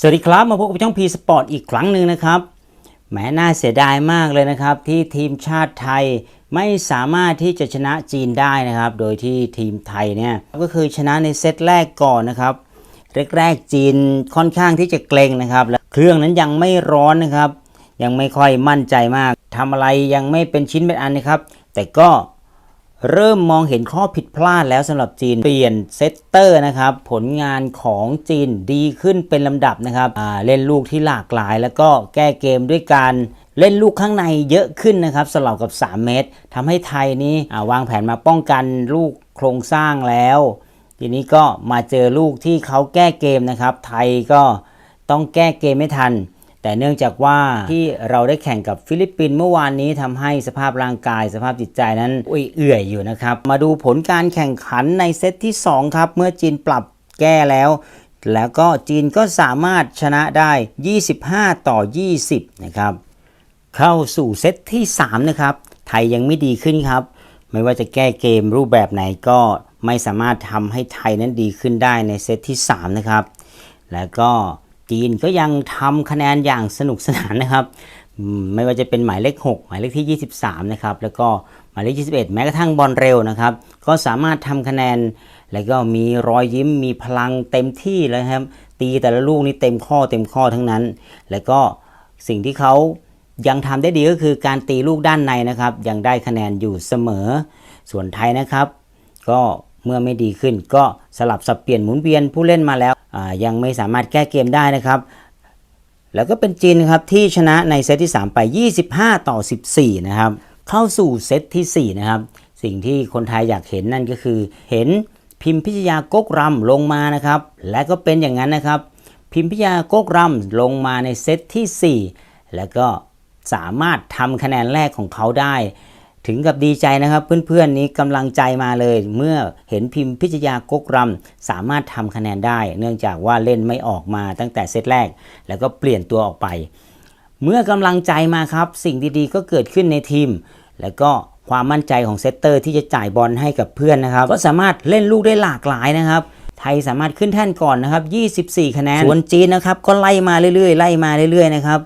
สวัสดีครับ มาพบกับช่อง P Sport อีกครั้งหนึ่งนะครับแหมน่าเสียดายมากเลยนะครับ ที่ทีมชาติไทยไม่สามารถที่จะชนะจีนได้นะครับ โดยที่ทีมไทยเนี่ยก็คือชนะในเซตแรกก่อนนะครับแรกๆจีนค่อนข้างที่จะเกรงนะครับและเครื่องนั้นยังไม่ร้อนนะครับ ยังไม่ค่อยมั่นใจมากทำอะไรยังไม่เป็นชิ้นเป็นอันนะครับ แต่ก็ เริ่มมองเห็นข้อผิดพลาดแล้วสำหรับจีนเปลี่ยนเซตเตอร์นะครับ ผลงานของจีนดีขึ้นเป็นลำดับนะครับเล่นลูกที่หลากหลาย แล้วก็แก้เกมด้วยการเล่นลูกข้างในเยอะขึ้นนะครับ สลับกับ 3 เมตรทำให้ไทยนี้อ่วางแผนมาป้องกันลูกโครงสร้างแล้ว ทีนี้ก็มาเจอลูกที่เขาแก้เกมนะครับ ไทยก็ต้องแก้เกมไม่ทัน แต่เนื่องจากว่าที่เราได้แข่งกับฟิลิปปินส์เมื่อวานนี้ทำให้สภาพร่างกายสภาพจิตใจนั้นอุ้ยเอื่อยอยู่นะครับ มาดูผลการแข่งขันในเซตที่ 2 ครับ เมื่อจีนปรับแก้แล้ว แล้วก็จีนก็สามารถชนะได้ 25 ต่อ 20 นะครับ เข้าสู่เซตที่ 3 นะครับ ไทยยังไม่ดีขึ้นครับ ไม่ว่าจะแก้เกมรูปแบบไหนก็ไม่สามารถทำให้ไทยนั้นดีขึ้นได้ในเซตที่ 3 นะครับ แล้วก็ จีนก็ยังทำคะแนนอย่างสนุกสนานนะครับ ไม่ว่าจะเป็นหมายเลข 6 หมายเลขที่ 23 นะครับ แล้วก็หมายเลข 21 แม้กระทั่งบอลเร็วนะครับ ก็สามารถทำคะแนน แล้วก็มีรอยยิ้มมีพลังเต็มที่เลยครับ ตีแต่ละลูกนี่เต็มข้อเต็มข้อทั้งนั้น แล้วก็สิ่งที่เขายังทำได้ดีก็คือการตีลูกด้านในนะครับ ยังได้คะแนนอยู่เสมอ ส่วนไทยนะครับ ก็ เมื่อไม่ดีขึ้น ก็สลับสับเปลี่ยนหมุนเวียนผู้เล่นมาแล้วยังไม่สามารถแก้เกมได้นะครับ แล้วก็เป็นจีนครับที่ชนะในเซตที่ 3 ไป 25 ต่อ 14 นะครับ เข้าสู่เซตทีสี่4 นะครับ สิ่งที่คนไทยอยากเห็นนั่นก็คือ เห็นพิมพิชยากกรำลงมานะครับ และก็เป็นอย่างนั้นนะครับ พิมพิชยากกรำลงมาในเซตทีสี่4 แล้วก็สามารถทำคะแนนแรกของเขาได้ ถึงกับดีใจนะครับ เพื่อนๆนี้กำลังใจมาเลย เมื่อเห็นพิมพิชยากกรำสามารถทำคะแนนได้ เนื่องจากว่าเล่นไม่ออกมาตั้งแต่เซตแรก แล้วก็เปลี่ยนตัวออกไป เมื่อกำลังใจมาครับ สิ่งดีๆ ก็เกิดขึ้นในทีม แล้วก็ความมั่นใจของเซตเตอร์ที่จะจ่ายบอลให้กับเพื่อนนะครับ ก็สามารถเล่นลูกได้หลากหลายนะครับไทยสามารถขึ้นแท่นก่อนนะครับ 24 คะแนน ส่วนจีนนะครับก็ไล่มาเรื่อยๆ ไล่มาเรื่อยๆ นะครับ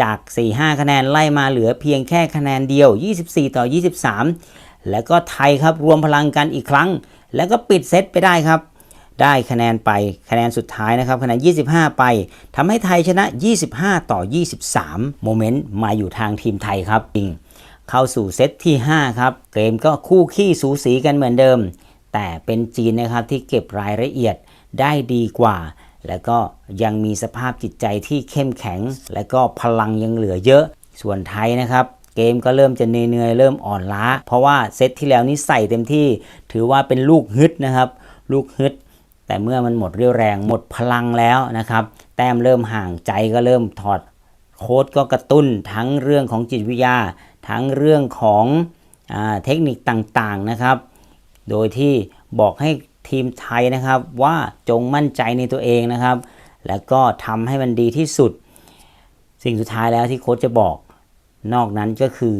จาก 4-5 คะแนนไล่มาเหลือเพียงแค่คะแนนเดียว 24 ต่อ 23 แล้วก็ไทยครับรวมพลังกันอีกครั้ง แล้วก็ปิดเซตไปได้ครับ ได้คะแนนไปคะแนนสุดท้ายนะครับคะแนน 25 ไปทำให้ไทยชนะ 25 ต่อ 23 โมเมนต์มาอยู่ทางทีมไทยครับจริงเข้าสู่เซตที่ 5 ครับเกมก็คู่ขี้สูสีกันเหมือนเดิม แต่เป็นจีนนะครับที่เก็บรายละเอียดได้ดีกว่า แล้วก็ยังมีสภาพจิตใจที่เข้มแข็ง และก็พลังยังเหลือเยอะ ส่วนไทยนะครับ เกมก็เริ่มจะเหนื่อยเริ่มอ่อนล้า เพราะว่าเซตที่แล้วนี่ใส่เต็มที่ ถือว่าเป็นลูกฮึดนะครับ ลูกฮึด แต่เมื่อมันหมดเรี่ยวแรงหมดพลังแล้วนะครับ แต้มเริ่มห่างใจก็เริ่มถอดโค้ดก็กระตุ้นทั้งเรื่องของจิตวิทยา ทั้งเรื่องของอเทคนิคต่างๆนะครับ โดยที่บอกให้ ทีมไทยนะครับ ว่าจงมั่นใจในตัวเองนะครับ แล้วก็ทำให้มันดีที่สุด สิ่งสุดท้ายแล้วที่โค้ชจะบอก นอกนั้นก็คือ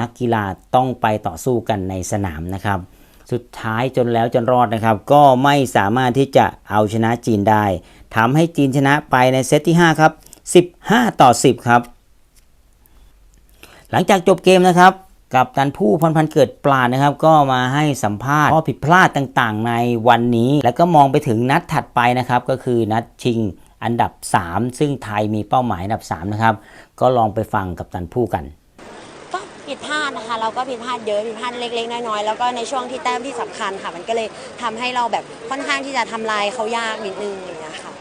นักกีฬาต้องไปต่อสู้กันในสนามนะครับ สุดท้ายจนแล้วจนรอดนะครับ ก็ไม่สามารถที่จะเอาชนะจีนได้ทำให้จีนชนะไปในเซตที่ 5 ครับ 15 ต่อ 10 ครับ หลังจากจบเกมนะครับ กับตันผู้พันพันเกิดปลานะครับ ก็มาให้สัมภาษณ์ข้อผิดพลาดต่างๆ ในวันนี้ แล้วก็มองไปถึงนัดถัดไปนะครับ ก็คือนัดชิงอันดับ 3 ซึ่งไทยมีเป้าหมายอันดับ 3 นะครับ ก็ลองไปฟังกับตันผู้กัน ก็ผิดพลาดนะคะ เราก็ผิดพลาดเยอะผิดพลาดเล็กๆน้อยๆแล้วก็ในช่วงที่แต้มที่สำคัญค่ะ มันก็เลยทำให้เราแบบค่อนข้างที่จะทำลายเขายากนิดนึงอย่างเงี้ยค่ะ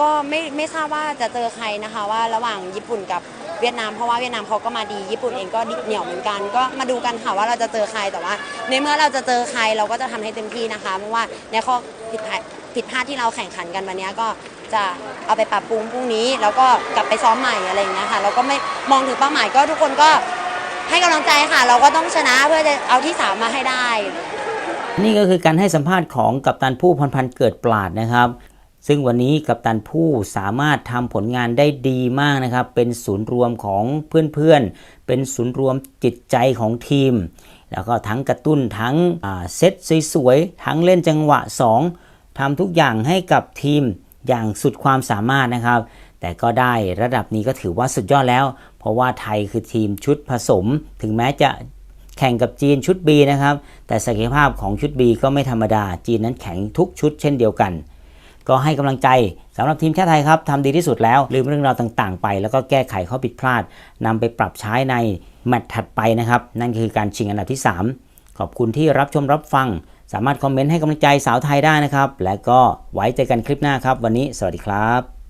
ก็ไม่ไม่ทราบว่าจะเจอใครนะคะว่าระหว่างญี่ปุ่นกับ เวียดนามเพราะว่าเวียดนามเขาก็มาดีญี่ปุ่นเองก็เหนียวเหมือนกัน ก็มาดูกันค่ะว่าเราจะเจอใครแต่ว่า ในเมื่อเราจะเจอใครเราก็จะทำให้เต็มที่นะคะเพราะว่าในข้อผิดพลาดผิดพลาดที่เราแข่งขันกันวันนี้ก็จะเอาไปปรับปรุงพรุ่งนี้ แล้วก็กลับไปซ้อมใหม่อะไรอย่างเงี้ยค่ะเราก็ไม่มองถึงเป้าหมายก็ทุกคนก็ให้กำลังใจค่ะ เราก็ต้องชนะเพื่อจะเอาที่สามมาให้ได้ นี่ก็คือการให้สัมภาษณ์ของกัปตันผู้พันพันเกิดปราดนะครับ ซึ่งวันนี้กัปตันผู้สามารถทำผลงานได้ดีมากนะครับ เป็นศูนย์รวมของเพื่อนๆ เป็นศูนย์รวมจิตใจของทีม แล้วก็ทั้งกระตุ้นทั้งเซตสวยๆ ทั้งเล่นจังหวะ 2ทำทุกอย่างให้กับทีมอย่างสุดความสามารถนะครับ แต่ก็ได้ระดับนี้ก็ถือว่าสุดยอดแล้ว เพราะว่าไทยคือทีมชุดผสม ถึงแม้จะแข่งกับจีนชุด B นะครับ แต่ศักยภาพของชุด B ก็ไม่ธรรมดา จีนนั้นแข็งทุกชุดเช่นเดียวกัน ก็ให้กำลังใจสำหรับทีมชาติไทยครับทำดีที่สุดแล้ว ลืมเรื่องราวต่างๆ ไป แล้วก็แก้ไขข้อผิดพลาดนำไปปรับใช้ในแมตช์ถัดไปนะครับ นั่นคือการชิงอันดับที่ 3 ขอบคุณที่รับชมรับฟัง สามารถคอมเมนต์ให้กำลังใจสาวไทยได้นะครับ และก็ไว้เจอกันคลิปหน้าครับ วันนี้สวัสดีครับ